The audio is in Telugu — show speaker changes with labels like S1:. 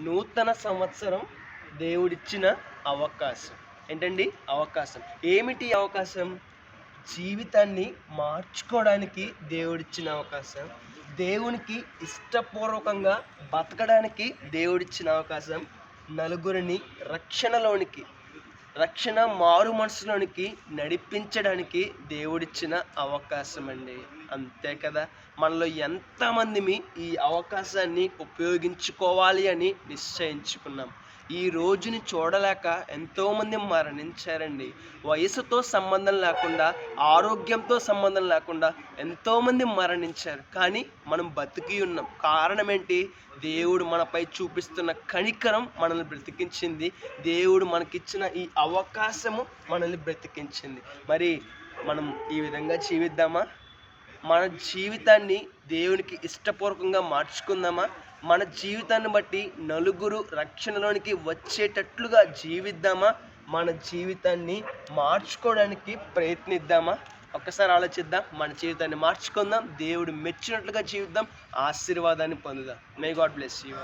S1: నూతన సంవత్సరం దేవుడిచ్చిన అవకాశం. ఏంటండి? అవకాశం. ఏమిటి అవకాశం? జీవితాన్ని మార్చుకోవడానికి దేవుడిచ్చిన అవకాశం. దేవునికి ఇష్టపూర్వకంగా బతకడానికి దేవుడిచ్చిన అవకాశం. నలుగురిని రక్షణలోనికి రక్షణ మారు మనసులోనికి నడిపించడానికి దేవుడిచ్చిన అవకాశం అండి అంతే కదా? మనలో ఎంతమంది ఈ అవకాశాన్ని ఉపయోగించుకోవాలి అని నిశ్చయించుకున్నాం. ఈ రోజుని చూడలేక ఎంతోమంది మరణించారండి. వయసుతో సంబంధం లేకుండా ఆరోగ్యంతో సంబంధం లేకుండా ఎంతోమంది మరణించారు. కానీ మనం బతికి ఉన్నాం. కారణం ఏంటి దేవుడు మనపై చూపిస్తున్న కణికరం మనల్ని బ్రతికించింది. దేవుడు మనకిచ్చిన ఈ అవకాశము మనల్ని బ్రతికించింది. మరి మనం ఈ విధంగా జీవిద్దామా? మన జీవితాన్ని దేవునికి ఇష్టపూర్వకంగా మార్చుకుందామా? మన జీవితాన్ని బట్టి నలుగురు రక్షణలోనికి వచ్చేటట్లుగా జీవిద్దామా? మన జీవితాన్ని మార్చుకోవడానికి ప్రయత్నిద్దామా? ఒక్కసారి ఆలోచిద్దాం. మన జీవితాన్ని మార్చుకుందాం. దేవుడు మెచ్చినట్లుగా జీవిద్దాం. ఆశీర్వాదాన్ని పొందుదాం. May God bless you